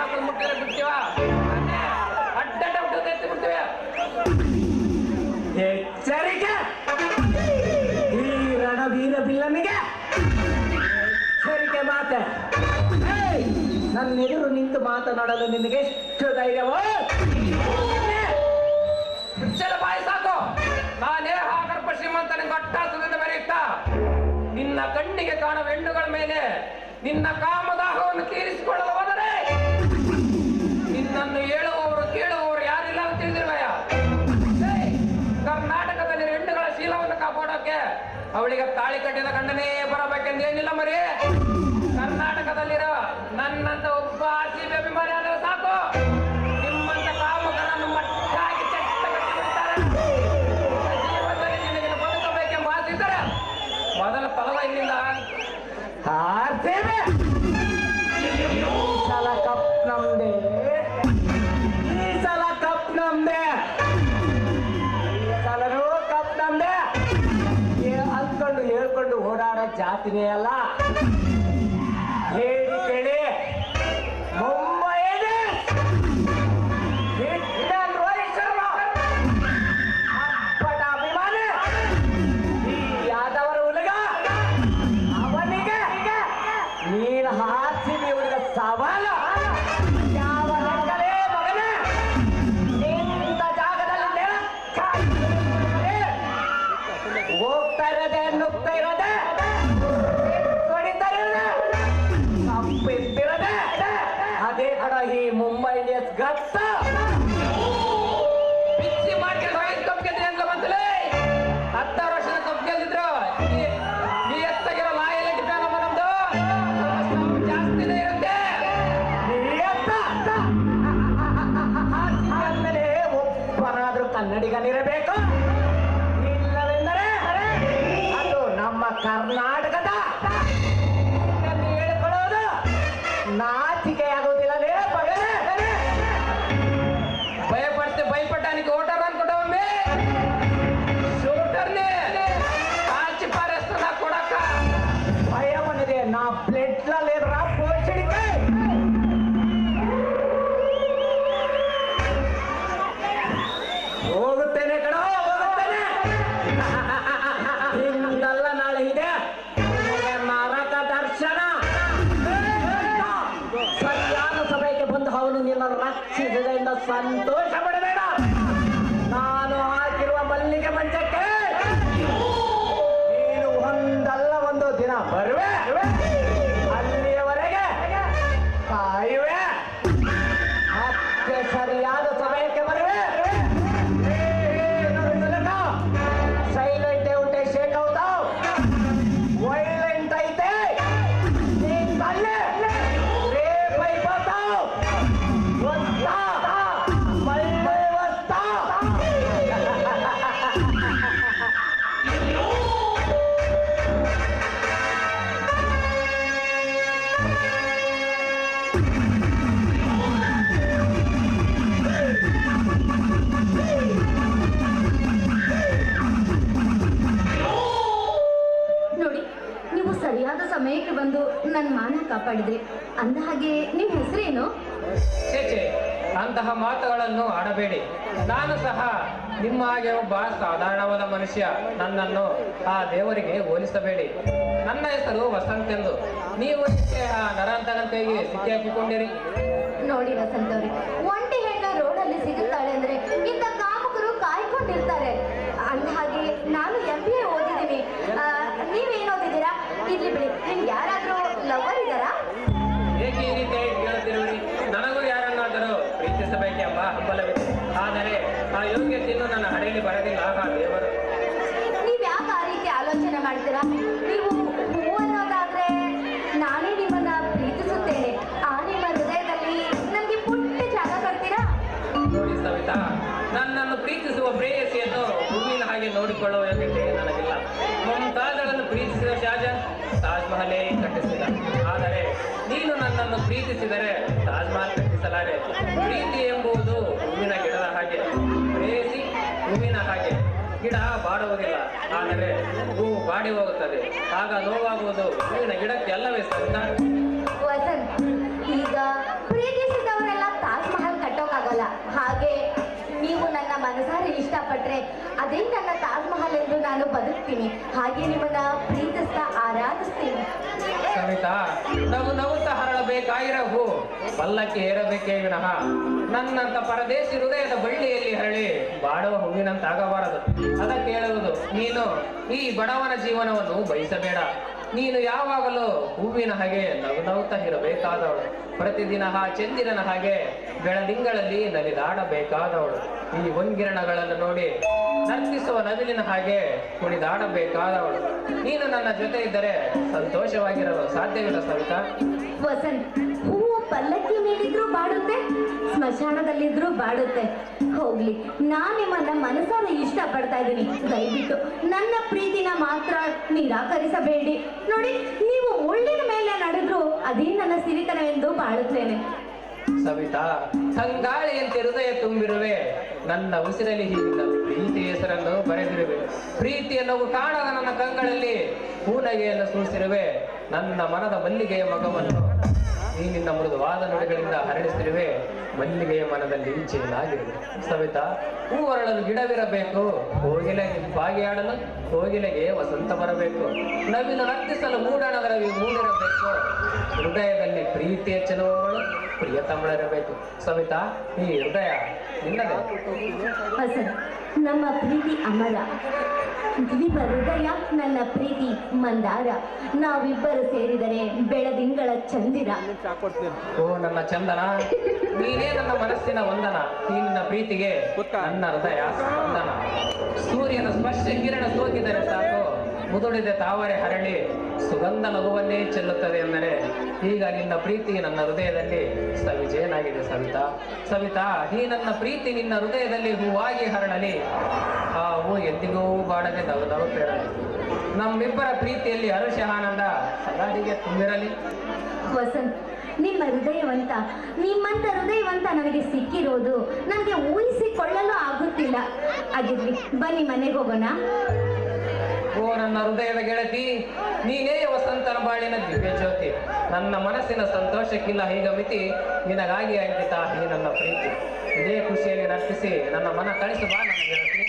ಬಿಟ್ಟಿಲ್ಲ ಬಿಡ್ತೀವ? ಅಡ್ಡ ಎತ್ತಿ ಬಿಡ್ತೀವಿ. ಎಚ್ಚರಿಕೆ ಈ ರಣವೀರ ಬಿಲ್ಲನಿಗೆ? ಎಚ್ಚರಿಕೆ ಮಾತೆ! ನನ್ನ ಎದುರು ನಿಂತು ಮಾತನಾಡಲು ನಿನಗೆ ಎಷ್ಟು ಧೈರ್ಯವೋ? ಮುಚ್ಚಲ ಬಾಯಿ ನಾನೇ ಹಾಗರ್ಪ ಶ್ರೀಮಂತ ನಿಂಗೆ ಅಟ್ಟಾಸದಿಂದ ನಿನ್ನ ಕಣ್ಣಿಗೆ ಕಾಣುವ ಹೆಣ್ಣುಗಳ ಮೇಲೆ ನಿನ್ನ ಕಾಮದಾಹವನ್ನು ತೀರಿಸಿಕೊಳ್ಳಲು ಮಗನೇ. ಅಲ್ಲ ಜಾಗದಲ್ಲಿ ಕೇಳಿ ಹೋಗ್ತಾ ಇರೋದೆ ನುಗ್ತಾ ಇರೋದೆ. ಒಬ್ಬನಾದ್ರೂ ಕನ್ನಡಿಗನಿರಬೇಕು ಇಲ್ಲವೆಂದರೆ ಅದು ನಮ್ಮ ಕರ್ನಾಟಕದ ಇದನ್ನು ಹೇಳ್ಕೊಳ್ಳೋದು ನಾಚಿಕೆ ಆಗುವುದಿಲ್ಲವೇ ಮಗನೇ ಭಯಪಡ್ತೆ ಭಯಪಟ್ಟಾನಿಗೆ ಓಟರ್ ಅನ್ಕೊಂಡವಮ್ಮೆ ಶೂಟರ್ನೇ ಕಾಚಿ ಪಾರೇಸ್ತಾನ ಕೊಡಕ್ಕ ಭಯ ಬಂದಿದೆ ನಾ ಪ್ಲೇಟ್ಲಲ್ಲಿ ಪೋಷಣಿಕೆ ಹೋಗುತ್ತೇನೆ ಸರಿಯಾದ ಸಮಯಕ್ಕೆ ಬಂದು ನನ್ನ ಮಾನ ಕಾಪಾಡಿದ್ರಿ. ಅಂದ ಹಾಗೆ ನಿಮ್ಮ ಹೆಸರೇನು? ಚೇಚೆ ಅಂತಹ ಮಾತುಗಳನ್ನು ಆಡಬೇಡಿ. ನಾನು ಸಹ ನಿಮ್ಮ ಹಾಗೆ ಒಬ್ಬ ಸಾಧಾರಣವಾದ ಮನುಷ್ಯ. ನನ್ನನ್ನು ಆ ದೇವರಿಗೆ ಹೋಲಿಸಬೇಡಿ. ನನ್ನ ಹೆಸರು ವಸಂತ್ ಎಂದು. ನೀವು ಆ ನರಾಂತನ ಕೈಗೆ ಸಿಕ್ಕಿ ಹಾಕಿಕೊಂಡಿರಿ. ನೋಡಿ ವಸಂತ ಅವ್ರೆ ಪ್ರೀತಿಸಿದರೆ ತಾಜ್ಮಹಲ್ ಕಟ್ಟಿಸಲಾರೆ ಪ್ರೀತಿ ಎಂಬುದು ಹೂವಿನ ಗಿಡದ ಹಾಗೆ. ಪ್ರೇಸಿ ಹೂವಿನ ಹಾಗೆ. ಗಿಡ ಬಾಡುವುದಿಲ್ಲ, ಆದರೆ ಹೂವು ಬಾಡಿ ಹೋಗುತ್ತದೆ. ಆಗ ನೋವಾಗುವುದು ಹೂವಿನ ಗಿಡಕ್ಕೆ ಎಲ್ಲವೇ ಸವಿತಾ ಇಷ್ಟಪಟ್ರೆ ಅದೇ ನನ್ನ ತಾಜ್ ಮಹಲ್ ಎಂದು ನಾನು ಬದುಕ್ತೀನಿ. ಹಾಗೆ ನಿಮ್ಮನ್ನ ಪ್ರೀತಿಸ್ತಾ ಆರಾಧಿಸ್ತೀನಿ. ಸವಿತಾ ನಗು ನಗುತ್ತಾ ಹರಳಬೇಕಾಗಿರಹು ಪಲ್ಲಕ್ಕಿ ಏರಬೇಕೇ ವಿನಃ. ನನ್ನಂತ ಪರದೇಶಿ ಹೃದಯದ ಬಳ್ಳಿಯಲ್ಲಿ ಹರಳಿ ಬಾಡುವ ಹೂವಿನಂತಾಗಬಾರದು. ಅದಕ್ಕೆ ಹೇಳುವುದು, ನೀನು ಈ ಬಡವನ ಜೀವನವನ್ನು ಬಯಸಬೇಡ. ನೀನು ಯಾವಾಗಲೂ ಹೂವಿನ ಹಾಗೆ ನಗು ನಗುತ್ತಾ ಇರಬೇಕಾದವಳು. ಪ್ರತಿದಿನ ಆ ಚಂದಿರನ ಹಾಗೆ ಬೆಳದಿಂಗಳಲ್ಲಿ ನಲಿದಾಡಬೇಕಾದವಳು. ಈ ಒಂಗಿರಣಗಳನ್ನು ನೋಡಿ ನರ್ತಿಸುವ ನವಿಲಿನ ಹಾಗೆ ಕುಣಿದಾಡಬೇಕಾದವಳು. ನೀನು ನನ್ನ ಜೊತೆ ಇದ್ದರೆ ಸಂತೋಷವಾಗಿರಲು ಸಾಧ್ಯವಿಲ್ಲ ಸವಿತಾ. ಪಲ್ಲಕ್ಕಿ ಮೇಲಿದ್ರು ಬಾಡುತ್ತೆ, ಸ್ಮಶಾನದಲ್ಲಿದ್ರು ಬಾಡುತ್ತೆ. ಹೋಗ್ಲಿ, ನಾನ್ ನಿಮ್ಮನ್ನ ಮನಸಾರ ಇಷ್ಟಪಡ್ತಾ ಇದ್ದೀನಿ. ದಯವಿಟ್ಟು ನನ್ನ ಪ್ರೀತಿನ ಮಾತ್ರ ನಿರಾಕರಿಸಬೇಡಿ. ನೋಡಿ, ನೀವು ಮುಳ್ಳಿನ ಮೇಲೆ ನಡೆದ್ರು ಅದೇ ನನ್ನ ಸಿರಿತನವೆಂದು ಬಾಳುತ್ತೇನೆ. ಸವಿತಾ ತಂಗಾಳಿಯಂತೆ ಹೃದಯ ತುಂಬಿರುವೆ. ನನ್ನ ಉಸಿರಲ್ಲಿ ಹೀಗಿಲ್ಲ ಪ್ರೀತಿ ಹೆಸರನ್ನು ಬರೆದಿರುವೆ. ಪ್ರೀತಿಯನ್ನು ಕಾಣದ ನನ್ನ ಕಂಗಳಲ್ಲಿ ಹೂನಗೆಯನ್ನು ಸೂಸಿರುವೆ. ನನ್ನ ಮನದ ಮಲ್ಲಿಗೆಯ ಮಗವನ್ನು ಈ ನಿನ್ನ ಮೃದುವಾದ ನುಡಿಗಳಿಂದ ಹರಡಿಸಿರುವೆ, ಮಲ್ಲಿಗೆಯ ಮನದಲ್ಲಿ ಚೇನಾಗಿರುವೆ. ಸವಿತಾ ಹೂವರಳಲು ಗಿಡವಿರಬೇಕು. ಹೋಗಿಲೆ ಹಿಂಪಾಗಿ ಆಡಲು ಹೋಗಿಲೆಗೆ ವಸಂತ ಬರಬೇಕು. ನವಿಲು ನರ್ತಿಸಲು ಮೂಡಣಗಳಲ್ಲಿ ಮೂಡಿರಬೇಕು. ಹೃದಯದಲ್ಲಿ ಪ್ರೀತಿ ಹೆಚ್ಚಿನವುಗಳು ಪ್ರಿಯತಮಳಿರಬೇಕು ಸವಿತಾ, ಈ ಹೃದಯ ವಸಂತ್ ನಮ್ಮ ಪ್ರೀತಿ ಅಮರ. ದ್ವಿಪ ಹೃದಯ ನನ್ನ ಪ್ರೀತಿ ಮಂದಾರ. ನಾವಿಬ್ಬರು ಸೇರಿದರೆ ಬೆಳದಿಂಗಳ ಚಂದಿರ. ಓ ನನ್ನ ಚಂದನ. ನೀನೇ ನನ್ನ ಮನಸ್ಸಿನ ವಂದನ. ನಿನ್ನ ಪ್ರೀತಿಗೆ ನನ್ನ ಹೃದಯ ಸ್ಪಂದನ ಸೂರ್ಯನ ಸ್ಪರ್ಶ ಕಿರಣ ಸೋಕಿದರೆ ಸಾಕು. ಮುದುಡಿದ ತಾವರೆ ಹರಳಿ. ಸುಗಂಧ ನಗುವನ್ನೇ ಚೆಲ್ಲುತ್ತದೆ ಎಂದರೆ ಈಗ ನಿನ್ನ ಪ್ರೀತಿ ನನ್ನ ಹೃದಯದಲ್ಲಿ ಸವಿಜೇನಾಗಿದೆ ಸವಿತಾ. ಸವಿತಾ ಈ ನನ್ನ ಪ್ರೀತಿ ನಿನ್ನ ಹೃದಯದಲ್ಲಿ ಹೂವಾಗಿ ಹರಡಲಿ ಆ ಹೂ ಎಂದಿಗೂ ಬಾಡದೆ ನಗು ನಗುತ್ತಿರಲಿ ನಮ್ಮಿಬ್ಬರ ಪ್ರೀತಿಯಲ್ಲಿ ಹರುಷ ಆನಂದ ತುಂಬಿರಲಿ. ವಸಂತ್, ನಿಮ್ಮ ಹೃದಯವಂತ, ನಿಮ್ಮಂತ ಹೃದಯವಂತ ನನಗೆ ಸಿಕ್ಕಿರೋದು ನನಗೆ ಊಹಿಸಿಕೊಳ್ಳಲು ಆಗುತ್ತಿಲ್ಲ. ಆಗಿರ್ಲಿ, ಬನ್ನಿ ಮನೆಗೆ ಹೋಗೋಣ. ಓ ನನ್ನ ಹೃದಯದ ಗೆಳತಿ, ನೀನೇ ವಸಂತನ ಬಾಳಿನ ದಿವ್ಯ ಜ್ಯೋತಿ. ನನ್ನ ಮನಸ್ಸಿನ ಸಂತೋಷಕ್ಕಿಲ್ಲ ಹೀಗಮಿತಿ ಮಿತಿ, ನಿನಗಾಗಿ ಅಂಕಿತ ಈ ನನ್ನ ಪ್ರೀತಿ. ಇದೇ ಖುಷಿಯಲ್ಲಿ ನರ್ತಿಸಿ ನನ್ನ ಮನ ಕಳಿಸು ಬಾ ನನ್ನ ಗೆಳತಿ.